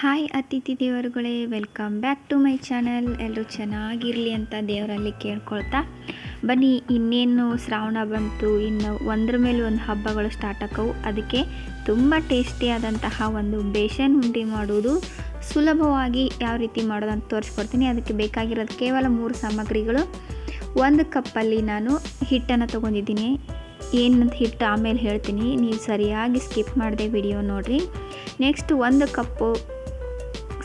Hi ಅತಿಥಿ ದೇವರುಗಳೇ welcome back to my channel ಎಲ್ಲರೂ ಚೆನ್ನಾಗಿರಲಿ ಅಂತ ದೇವರಲ್ಲಿ ಕೇಳ್ಕೊಳ್ತಾ ಬನ್ನಿ. ಇನ್ನೇನು ಶ್ರಾವಣ ಬಂತು, ಇನ್ನು ಒಂದ್ರ ಮೇಲೆ ಒಂದು ಹಬ್ಬಗಳು ಸ್ಟಾರ್ಟ್ ಆಕವು. ಅದಕ್ಕೆ ತುಂಬ ಟೇಸ್ಟಿಯಾದಂತಹ ಒಂದು ಬೇಸನ್ ಉಂಡೆ ಮಾಡುವುದು. ಸುಲಭವಾಗಿ ಯಾವ ರೀತಿ ಮಾಡೋದು ಅಂತ ತೋರಿಸ್ಕೊಡ್ತೀನಿ. ಅದಕ್ಕೆ ಬೇಕಾಗಿರೋದು ಕೇವಲ ಮೂರು ಸಾಮಗ್ರಿಗಳು. ಒಂದು ಕಪ್ಪಲ್ಲಿ ನಾನು ಹಿಟ್ಟನ್ನು ತೊಗೊಂಡಿದ್ದೀನಿ. ಏನಂತ ಹಿಟ್ಟು ಆಮೇಲೆ ಹೇಳ್ತೀನಿ. ನೀವು ಸರಿಯಾಗಿ ಸ್ಕಿಪ್ ಮಾಡಿದೆ ವಿಡಿಯೋ ನೋಡಿರಿ. ನೆಕ್ಸ್ಟ್ ಒಂದು ಕಪ್ಪು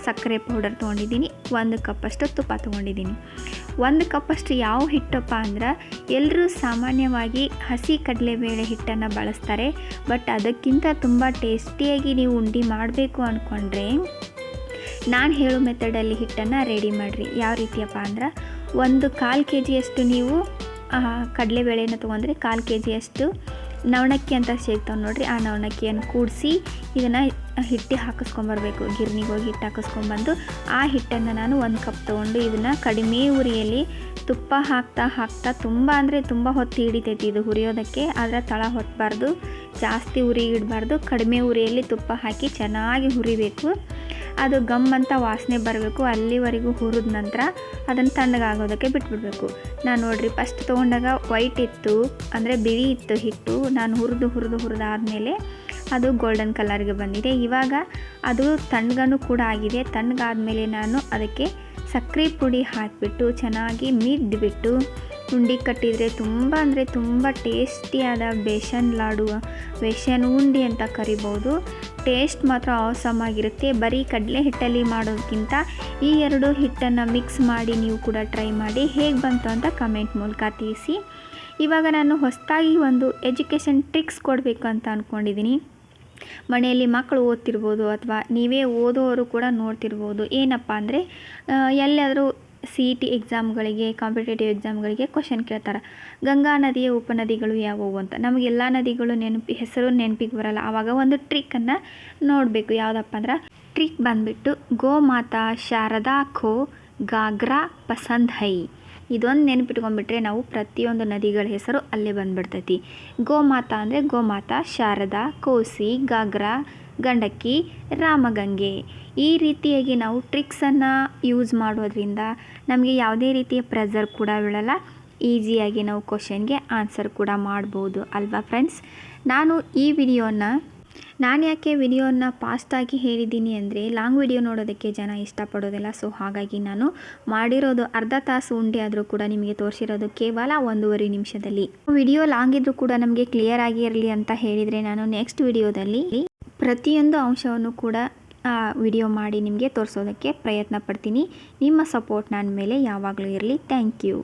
ಸಕ್ಕರೆ ಪೌಡರ್ ತೊಗೊಂಡಿದ್ದೀನಿ, ಒಂದು ಕಪ್ಪಷ್ಟು ತುಪ್ಪ ತೊಗೊಂಡಿದ್ದೀನಿ. ಒಂದು ಕಪ್ಪಷ್ಟು ಯಾವ ಹಿಟ್ಟಪ್ಪ ಅಂದ್ರೆ ಎಲ್ಲರೂ ಸಾಮಾನ್ಯವಾಗಿ ಹಸಿ ಕಡಲೆಬೇಳೆ ಹಿಟ್ಟನ್ನು ಬಳಸ್ತಾರೆ ಬಟ್ ಅದಕ್ಕಿಂತ ತುಂಬ ಟೇಸ್ಟಿಯಾಗಿ ನೀವು ಉಂಡೆ ಮಾಡಬೇಕು ಅಂದ್ಕೊಂಡ್ರೆ ನಾನು ಹೇಳೋ ಮೆಥಡಲ್ಲಿ ಹಿಟ್ಟನ್ನು ರೆಡಿ ಮಾಡಿರಿ. ಯಾವ ರೀತಿಯಪ್ಪ ಅಂದ್ರೆ, ಒಂದು ಕಾಲು ಕೆ ಜಿಯಷ್ಟು ನೀವು ಕಡಲೆಬೇಳೆನ ತೊಗೊಂಡ್ರೆ ಕಾಲು ಕೆ ಜಿಯಷ್ಟು ನವಣಕ್ಕಿ ಅಂತ ಸಿಗ್ತಾವೆ ನೋಡಿರಿ. ಆ ನವಣಕ್ಕಿಯನ್ನು ಕೂಡಿಸಿ ಇದನ್ನು ಹಿಟ್ಟಿ ಹಾಕಿಸ್ಕೊಂಬರ್ಬೇಕು. ಗಿರ್ನಿಗೆ ಹೋಗಿ ಹಿಟ್ಟು ಹಾಕಿಸ್ಕೊಂಬಂದು ಆ ಹಿಟ್ಟನ್ನು ನಾನು ಒಂದು ಕಪ್ ತೊಗೊಂಡು ಇದನ್ನು ಕಡಿಮೆ ಉರಿಯಲ್ಲಿ ತುಪ್ಪ ಹಾಕ್ತಾ ಹಾಕ್ತಾ ತುಂಬ ಅಂದರೆ ತುಂಬ ಹೊತ್ತು ಹಿಡಿತೈತಿ ಇದು ಹುರಿಯೋದಕ್ಕೆ. ಆದರೆ ತಳ ಹೊತ್ತಬಾರ್ದು ಜಾಸ್ತಿ ಉರಿ ಇಡಬಾರ್ದು. ಕಡಿಮೆ ಉರಿಯಲ್ಲಿ ತುಪ್ಪ ಹಾಕಿ ಚೆನ್ನಾಗಿ ಹುರಿಬೇಕು. ಅದು ಗಮ್ ಅಂತ ವಾಸನೆ ಬರಬೇಕು. ಅಲ್ಲಿವರೆಗೂ ಹುರಿದ ನಂತರ ಅದನ್ನು ತಣ್ಣಗಾಗೋದಕ್ಕೆ ಬಿಟ್ಬಿಡ್ಬೇಕು. ನಾನು ನೋಡಿರಿ ಫಸ್ಟ್ ತೊಗೊಂಡಾಗ ವೈಟ್ ಇತ್ತು, ಅಂದರೆ ಬಿಳಿ ಇತ್ತು ಹಿಟ್ಟು. ನಾನು ಹುರಿದು ಹುರಿದು ಹುರಿದಾದ್ಮೇಲೆ ಅದು ಗೋಲ್ಡನ್ ಕಲರ್ಗೆ ಬಂದಿದೆ. ಇವಾಗ ಅದು ತಣ್ಣಗನು ಕೂಡ ಆಗಿದೆ. ತಣ್ಣಗಾದ್ಮೇಲೆ ನಾನು ಅದಕ್ಕೆ ಸಕ್ಕರೆ ಪುಡಿ ಹಾಕಿಬಿಟ್ಟು, ಚೆನ್ನಾಗಿ ಮಿದ್ಬಿಟ್ಟು ಉಂಡೆ ಕಟ್ಟಿದರೆ ತುಂಬ ಅಂದರೆ ತುಂಬ ಟೇಸ್ಟಿಯಾದ ಬೇಷನ್ ಲಾಡು, ಬೇಷನ್ ಉಂಡೆ ಅಂತ ಕರಿಬೋದು. ಟೇಸ್ಟ್ ಮಾತ್ರ ಆಸಮ್ ಆಗಿರುತ್ತೆ. ಬರೀ ಕಡಲೆ ಹಿಟ್ಟಲ್ಲಿ ಮಾಡೋದಕ್ಕಿಂತ ಈ ಎರಡು ಹಿಟ್ಟನ್ನು ಮಿಕ್ಸ್ ಮಾಡಿ ನೀವು ಕೂಡ ಟ್ರೈ ಮಾಡಿ ಹೇಗೆ ಬಂತು ಅಂತ ಕಮೆಂಟ್ ಮೂಲಕ ತಿಳಿಸಿ. ಇವಾಗ ನಾನು ಹೊಸದಾಗಿ ಒಂದು ಎಜುಕೇಷನ್ ಟ್ರಿಕ್ಸ್ ಕೊಡಬೇಕು ಅಂತ ಅಂದ್ಕೊಂಡಿದ್ದೀನಿ ಮನೆಯಲ್ಲಿ ಮಕ್ಕಳು ಓದ್ತಿರ್ಬೋದು ಅಥವಾ ನೀವೇ ಓದೋರು ಕೂಡ ನೋಡ್ತಿರ್ಬೋದು. ಏನಪ್ಪ ಅಂದರೆ ಎಲ್ಲಾದರೂ ಸಿ ಇ ಟಿ ಎಕ್ಸಾಮ್ಗಳಿಗೆ ಕಾಂಪಿಟೇಟಿವ್ ಎಕ್ಸಾಮ್ಗಳಿಗೆ ಕ್ವಶನ್ ಕೇಳ್ತಾರೆ. ಗಂಗಾ ನದಿಯ ಉಪನದಿಗಳು ಯಾವುವು ಅಂತ. ನಮಗೆ ಎಲ್ಲ ನದಿಗಳು ನೆನಪಿ, ಹೆಸರು ನೆನಪಿಗೆ ಬರಲ್ಲ. ಆವಾಗ ಒಂದು ಟ್ರಿಕ್ಕನ್ನು ನೋಡಬೇಕು. ಯಾವುದಪ್ಪ ಅಂದ್ರೆ ಟ್ರಿಕ್ ಬಂದುಬಿಟ್ಟು ಗೋಮಾತಾ ಶಾರದಾ ಖೋ ಗಾಗ್ರಾ ಪಸಂದ್ ಹೈ. ಇದೊಂದು ನೆನಪಿಟ್ಕೊಂಡ್ಬಿಟ್ರೆ ನಾವು ಪ್ರತಿಯೊಂದು ನದಿಗಳ ಹೆಸರು ಅಲ್ಲೇ ಬಂದುಬಿಡ್ತೈತಿ. ಗೋಮಾತಾ ಅಂದರೆ ಗೋಮಾತಾ, ಶಾರದಾ, ಕೋಸಿ ಗಾಗ್ರಾ ಗಂಡಕ್ಕಿ, ರಾಮಗಂಗೆ. ಈ ರೀತಿಯಾಗಿ ನಾವು ಟ್ರಿಕ್ಸನ್ನು ಯೂಸ್ ಮಾಡೋದ್ರಿಂದ ನಮಗೆ ಯಾವುದೇ ರೀತಿಯ ಪ್ರೆಸರ್ ಕೂಡ ಬೀಳಲ್ಲ. ಈಸಿಯಾಗಿ ನಾವು ಕ್ವಶನ್ಗೆ ಆನ್ಸರ್ ಕೂಡ ಮಾಡ್ಬೋದು. ಅಲ್ವಾ ಫ್ರೆಂಡ್ಸ್ ನಾನು ಈ ವಿಡಿಯೋನ ನಾನು ಯಾಕೆ ವಿಡಿಯೋನ ಫಾಸ್ಟಾಗಿ ಹೇಳಿದ್ದೀನಿ ಅಂದರೆ, ಲಾಂಗ್ ವಿಡಿಯೋ ನೋಡೋದಕ್ಕೆ ಜನ ಇಷ್ಟಪಡೋದಿಲ್ಲ. ಸೊ, ಹಾಗಾಗಿ ನಾನು ಮಾಡಿರೋದು ಅರ್ಧ ತಾಸು ಉಂಡೆ ಆದರೂ ಕೂಡ ನಿಮಗೆ ತೋರಿಸಿರೋದು ಕೇವಲ ಒಂದೂವರೆ ನಿಮಿಷದಲ್ಲಿ. ವಿಡಿಯೋ ಲಾಂಗ್ ಇದ್ದರೂ ಕೂಡ ನಮಗೆ ಕ್ಲಿಯರ್ ಆಗಿರಲಿ ಅಂತ ಹೇಳಿದರೆ, ನಾನು ನೆಕ್ಸ್ಟ್ ವಿಡಿಯೋದಲ್ಲಿ ಪ್ರತಿಯೊಂದು ಅಂಶವನ್ನು ಕೂಡ ವಿಡಿಯೋ ಮಾಡಿ ನಿಮಗೆ ತೋರಿಸೋದಕ್ಕೆ ಪ್ರಯತ್ನ ಪಡ್ತೀನಿ. ನಿಮ್ಮ ಸಪೋರ್ಟ್ ನನ್ನ ಮೇಲೆ ಯಾವಾಗಲೂ ಇರಲಿ. Thank you.